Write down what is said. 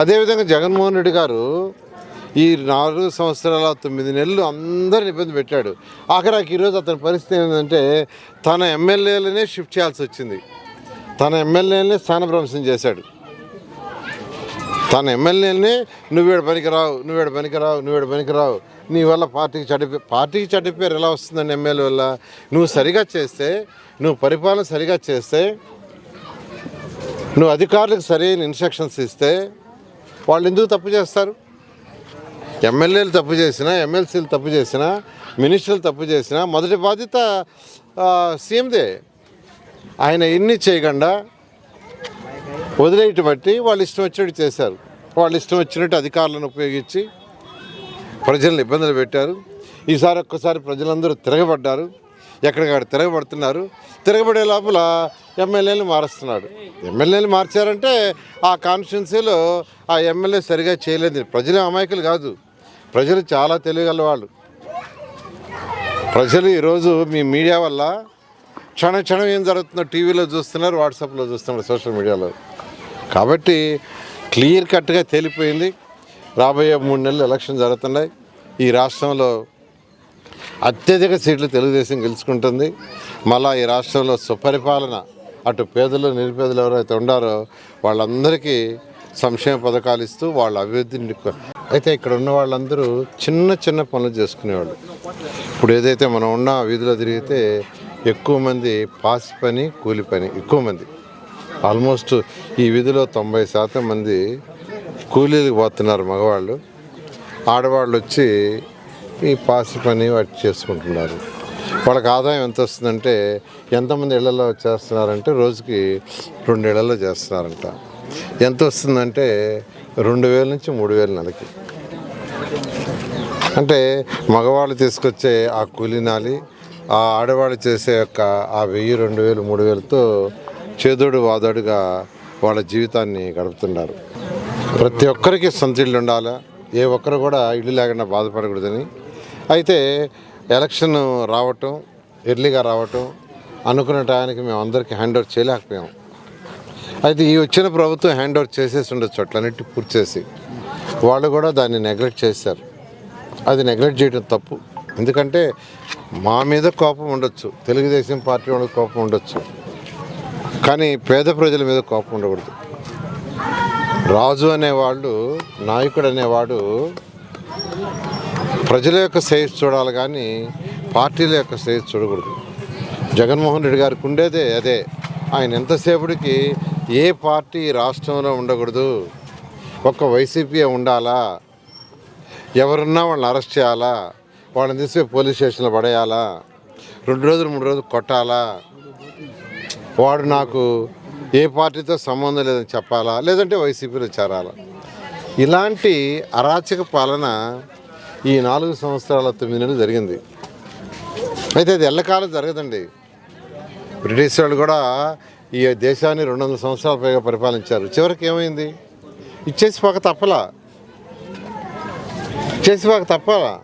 అదేవిధంగా జగన్మోహన్ రెడ్డి గారు ఈ నాలుగు సంవత్సరాల తొమ్మిది నెలలు అందరిని ఇబ్బంది పెట్టాడు. ఆఖరాకి ఈరోజు అతని పరిస్థితి ఏంటంటే తన ఎమ్మెల్యేలనే షిఫ్ట్ చేయాల్సి వచ్చింది. తన ఎమ్మెల్యేలనే స్థానభ్రంశం చేశాడు. తన ఎమ్మెల్యేలనే నువ్వేడు పనికిరావు నువ్వేడు పనికిరావు నువ్వేడు పనికిరావు నీ వల్ల పార్టీకి చెడ్డ పార్టీకి చెడ్డ పేరు ఎలా వస్తుందండి ఎమ్మెల్యే వల్ల? నువ్వు సరిగా చేస్తే నువ్వు పరిపాలన సరిగా చేస్తే నువ్వు అధికారులకు సరైన ఇన్స్ట్రక్షన్స్ ఇస్తే వాళ్ళు ఎందుకు తప్పు చేస్తారు? ఎమ్మెల్యేలు తప్పు చేసినా ఎమ్మెల్సీలు తప్పు చేసినా మినిస్టర్లు తప్పు చేసినా మొదటి బాధ్యత సీఎందే. ఆయన ఎన్ని చేయకుండా వదిలేయటం బట్టి వాళ్ళు ఇష్టం వచ్చినట్టు చేశారు. వాళ్ళు ఇష్టం వచ్చినట్టు అధికారులను ఉపయోగించి ప్రజలను ఇబ్బందులు పెట్టారు. ఈసారి ఒక్కసారి ప్రజలందరూ తిరగబడ్డారు. ఎక్కడికక్కడ తిరగబడుతున్నారు. తిరగబడే లోపల ఎమ్మెల్యేలు మారుస్తున్నాడు ఎమ్మెల్యేలు మార్చారంటే ఆ కాన్స్టిట్యున్సీలో ఆ ఎమ్మెల్యే సరిగా చేయలేదు. ప్రజలు అమాయకులు కాదు. ప్రజలు చాలా తెలియగల వాళ్ళు ప్రజలు ఈరోజు మీ మీడియా వల్ల క్షణ క్షణం ఏం జరుగుతుందో టీవీలో చూస్తున్నారు వాట్సాప్లో చూస్తున్నారు సోషల్ మీడియాలో. కాబట్టి క్లియర్ కట్గా తేలిపోయింది. రాబోయే మూడు నెలలు ఎలక్షన్ జరుగుతున్నాయి. ఈ రాష్ట్రంలో అత్యధిక సీట్లు తెలుగుదేశం గెలుచుకుంటుంది. మళ్ళా ఈ రాష్ట్రంలో సుపరిపాలన అటు పేదలు నిరుపేదలు ఎవరైతే ఉండారో వాళ్ళందరికీ సంక్షేమ పథకాలు ఇస్తూ వాళ్ళ అభివృద్ధిని అయితే ఇక్కడ ఉన్న వాళ్ళందరూ చిన్న చిన్న పనులు చేసుకునేవాళ్ళు. ఇప్పుడు ఏదైతే మనం ఉన్న వీధిలో తిరిగితే ఎక్కువ మంది పాసి పని కూలి పని ఎక్కువ మంది. ఆల్మోస్ట్ ఈ వీధిలో తొంభై శాతం మంది కూలీలకు పోతున్నారు మగవాళ్ళు. ఆడవాళ్ళు వచ్చి ఈ పాసి పని వాటి చేసుకుంటున్నారు. వాళ్ళకి ఆదాయం ఎంత వస్తుందంటే ఎంతమంది ఇళ్ళలో చేస్తున్నారంటే రోజుకి రెండు ఇళ్ళలో చేస్తున్నారంట. ఎంత వస్తుందంటే రెండు వేల నుంచి మూడు వేల నెలకి. అంటే మగవాళ్ళు తీసుకొచ్చే ఆ కూలినాలి ఆ ఆడవాళ్ళు చేసే యొక్క ఆ వెయ్యి రెండు వేలు మూడు వేలతో చేదోడు వాదోడుగా వాళ్ళ జీవితాన్ని గడుపుతున్నారు. ప్రతి ఒక్కరికి సొంత ఇళ్ళు ఉండాలా? ఏ ఒక్కరు కూడా ఇల్లు లేకుండా బాధపడకూడదని అయితే ఎలక్షన్ రావటం ఎర్లీగా రావటం అనుకున్న టయానికి మేము అందరికీ హ్యాండ్ ఓవర్ చేయలేకపోయాం. అయితే ఈ వచ్చిన ప్రభుత్వం హ్యాండ్ ఓవర్ చేసేసి ఉండొచ్చు అట్లన్నిటి పూర్తి చేసి. వాళ్ళు కూడా దాన్ని నెగ్లెక్ట్ చేశారు. అది నెగ్లెక్ట్ చేయడం తప్పు. ఎందుకంటే మా మీద కోపం ఉండొచ్చు తెలుగుదేశం పార్టీ వాళ్ళకి కోపం ఉండొచ్చు. కానీ పేద ప్రజల మీద కోపం ఉండకూడదు. రాజు అనేవాళ్ళు నాయకుడు అనేవాడు ప్రజల యొక్క సైజ్ చూడాలి కానీ పార్టీల యొక్క సైజ్ చూడకూడదు. జగన్మోహన్ రెడ్డి గారికి ఉండేదే అదే. ఆయన ఎంతసేపటికి ఏ పార్టీ రాష్ట్రంలో ఉండకూడదు? ఒక్క వైసీపీ ఉండాలా? ఎవరున్నా వాళ్ళని అరెస్ట్ చేయాలా? వాళ్ళని తీసుకుపోయి పోలీస్ స్టేషన్లో పడేయాలా? రెండు రోజులు మూడు రోజులు కొట్టాలా? వాడు నాకు ఏ పార్టీతో సంబంధం లేదని చెప్పాలా? లేదంటే వైసీపీలో చేరాలా? ఇలాంటి అరాచక పాలన ఈ నాలుగు సంవత్సరాల తొమ్మిది నెలలు జరిగింది. అయితే అది ఎల్లకాలం జరగదండి. బ్రిటిష్ వాళ్ళు కూడా ఈ దేశాన్ని రెండు వందల సంవత్సరాల పైగా పరిపాలించారు. చివరికి ఏమైంది? ఇచ్చేసి పోక తప్పలా. ఇచ్చేసి పోక తప్పలా.